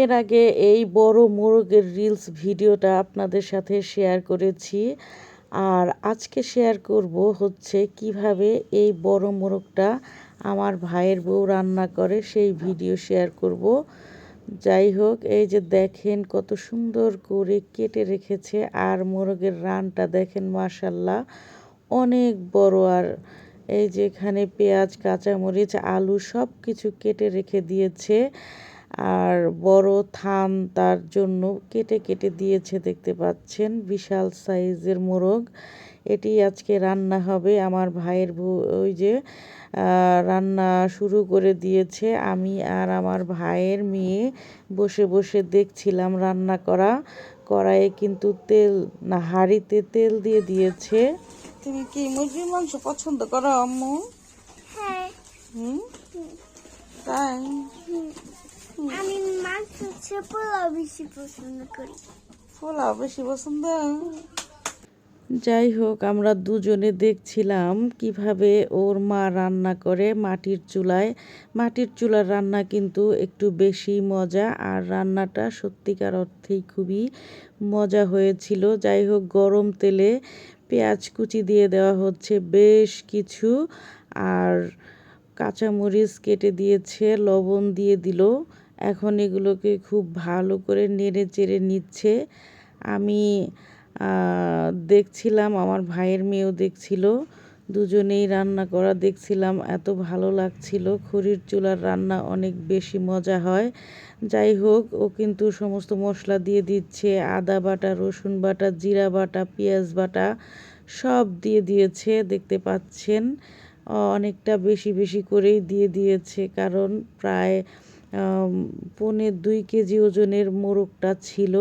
এর আগে এই বড় মোরগের রিলস ভিডিওটা আপনাদের সাথে শেয়ার করেছি। আর আজকে শেয়ার করব হচ্ছে কীভাবে এই বড় মোরগটা আমার ভাইয়ের বউ রান্না করে সেই ভিডিও শেয়ার করব। যাই হোক, এই যে দেখেন কত সুন্দর করে কেটে রেখেছে আর মোরগের রানটা দেখেন মাশাল্লাহ অনেক বড়। আর এই যে এখানে পেঁয়াজ, কাঁচামরিচ, আলু সব কিছু কেটে রেখে দিয়েছে। আর বড় থান তার জন্য কেটে কেটে দিয়েছে দেখতে পাচ্ছেন বিশাল সাইজের মোরগ। এটি আজকে রান্না হবে আমার ভাইয়ের ওই যে রান্না শুরু করে দিয়েছে। আমি আর আমার ভাইয়ের মেয়ে বসে বসে দেখছিলাম রান্না করা। কড়াইয়ে কিন্তু তেল না হাঁড়িতে তেল দিয়ে দিয়েছে। তুমি কি মুরগির মাংস পছন্দ করো আম্মু? হ্যাঁ। হুম? তাই? মাছ পোলাও বেশি পছন্দ করি। পোলাও বেশি পছন্দ? যাই হোক আমরা দুজনে দেখছিলাম কীভাবে ওর মা রান্না করে মাটির চুলায়। মাটির চুলার রান্না কিন্তু একটু বেশি মজা আর রান্নাটা সত্যিকার অর্থেই খুবই মজা হয়েছিল। যাই হোক গরম তেলে পেঁয়াজ কুচি দিয়ে দেওয়া হচ্ছে বেশ কিছু আর কাঁচামরিচ কেটে দিয়েছে লবণ দিয়ে দিল। এখন এগুলোকে খুব ভালো করে নেড়ে চেড়ে নিচ্ছে। আমি দেখছিলাম, আমার ভাইয়ের মেয়েও দেখছিল। দুজনেই রান্না করা দেখছিলাম, এত ভালো লাগছিল। খড়ির চুলার রান্না অনেক বেশি মজা হয়। যাই হোক, ও কিন্তু সমস্ত মশলা দিয়ে দিচ্ছে। আদা বাটা, রসুন বাটা, জিরা বাটা, পেঁয়াজ বাটা সব দিয়ে দিয়েছে, দেখতে পাচ্ছেন। অনেকটা বেশি বেশি করেই দিয়ে দিয়েছে, কারণ প্রায় পৌনে দুই কেজি ওজনের মোরগটা ছিল।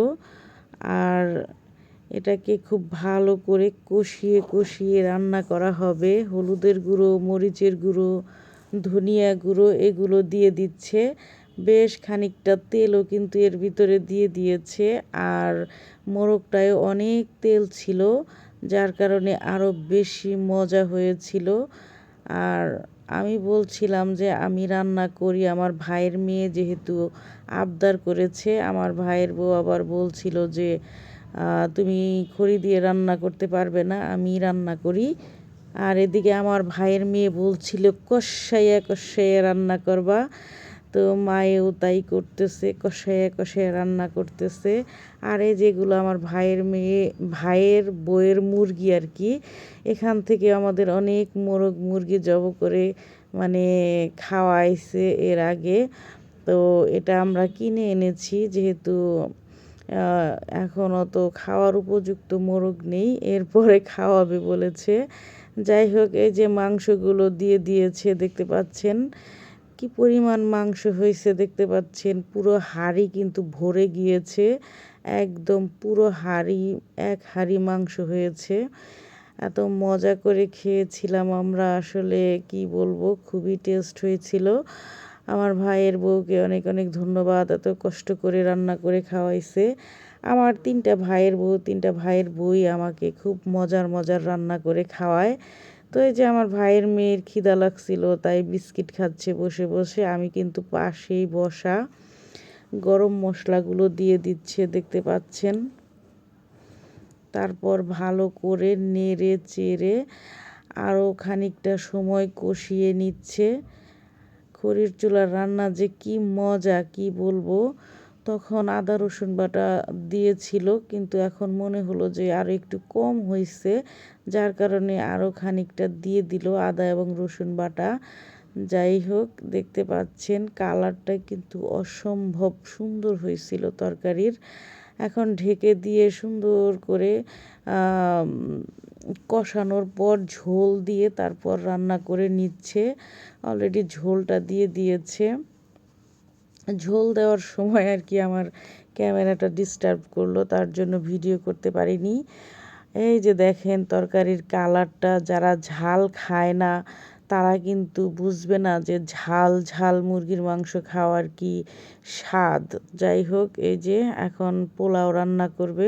আর এটাকে খুব ভালো করে কষিয়ে কষিয়ে রান্না করা হবে। হলুদের গুঁড়ো, মরিচের গুঁড়ো, ধনিয়া গুঁড়ো এগুলো দিয়ে দিচ্ছে। বেশ খানিকটা তেলও কিন্তু এর ভিতরে দিয়ে দিয়েছে। আর মোরগটায় অনেক তেল ছিল, যার কারণে আরও বেশি মজা হয়েছিল। আর আমি বলছিলাম যে আমি রান্না করি, আমার ভাইয়ের মেয়ে যেহেতু আবদার করেছে, আমার ভাইয়ের বউ আবার বলছিল যে তুমি খড়ি দিয়ে রান্না করতে পারবে না, আমি রান্না করি। আর এদিকে আমার ভাইয়ের মেয়ে বলছিল কষাইয়া কষাইয়া রান্না করবা। তো মায়েও তাই করতেছে, কষাইয়া কষাইয়া রান্না করতেছে। আর এই যেগুলো আমার ভাইয়ের মেয়ে, ভাইয়ের বইয়ের মুরগি আর কি, এখান থেকে আমাদের অনেক মোরগ মুরগি জব করে মানে খাওয়াইছে এর আগে। তো এটা আমরা কিনে এনেছি, যেহেতু এখনও তো খাওয়ার উপযুক্ত মোরগ নেই, এরপরে খাওয়াবে বলেছে। যাই হোক, এই যে মাংসগুলো দিয়ে দিয়েছে, দেখতে পাচ্ছেন। কি পরিমাণ মাংস হয়েছে দেখতে পাচ্ছেন? পুরো হাড়ি কিন্তু ভরে গিয়েছে। একদম পুরো হাড়ি, এক হাড়ি মাংস হয়েছে। এত মজা করে খেয়েছিলাম আমরা। আসলে কি বলব, খুবই টেস্ট হয়েছিল। আমার ভাইয়ের বউকে অনেক অনেক ধন্যবাদ। এত কষ্ট করে রান্না করে খাওয়াইছে। আমার তিনটা ভাইয়ের বউ, তিনটা ভাইয়ের বই আমাকে খুব মজার মজার রান্না করে খাওয়ায়। তো এই যে আমার ভাইয়ের মেয়ের খিদা লাগছিল, তাই বিস্কিট খাচ্ছে বসে বসে। আমি কিন্তু পাশেই বসা গরম মশলাগুলো দিয়ে দিচ্ছে, দেখতে পাচ্ছেন? তারপর ভালো করে নেড়ে চেড়ে আরও খানিকটা সময় কষিয়ে নিচ্ছে। খড়ির চুলার রান্না যে কি মজা, কি বলব? তখন আদা, রসুন বাটা দিয়েছিল, কিন্তু এখন মনে হলো যে আরও একটু কম হয়েছে, যার কারণে আরও খানিকটা দিয়ে দিল আদা এবং রসুন বাটা। যাই হোক, দেখতে পাচ্ছেন কালারটা কিন্তু অসম্ভব সুন্দর হয়েছিল তরকারির। এখন ঢেকে দিয়ে সুন্দর করে কষানোর পর ঝোল দিয়ে তারপর রান্না করে নিচ্ছে। অলরেডি ঝোলটা দিয়ে দিয়েছে। ঝোল দেওয়ার সময় আর কি আমার ক্যামেরাটা ডিস্টার্ব করল, তার জন্য ভিডিও করতে পারিনি। এই যে দেখেন তরকারির কালারটা, যারা ঝাল খায় না, তারা কিন্তু বুঝবে না যে ঝাল ঝাল মুরগির মাংস খাওয়ার কি স্বাদ। যাই হোক, এই যে এখন পোলাও রান্না করবে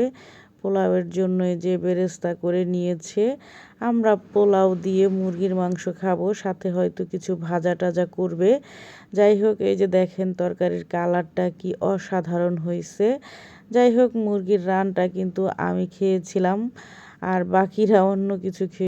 পোলাওয়ের জন্য যে বেরেস্তা করে নিয়েছে, আমরা পোলাও দিয়ে মুরগির মাংস খাব, সাথে হয়তো কিছু ভাজা টাজা করবে। যাই হোক, এই যে দেখেন তরকারির কালারটা কি অসাধারণ হয়েছে যাই হোক, মুরগির রানটা কিন্তু আমি খেয়েছিলাম, আর বাকিরা অন্য কিছু খেয়ে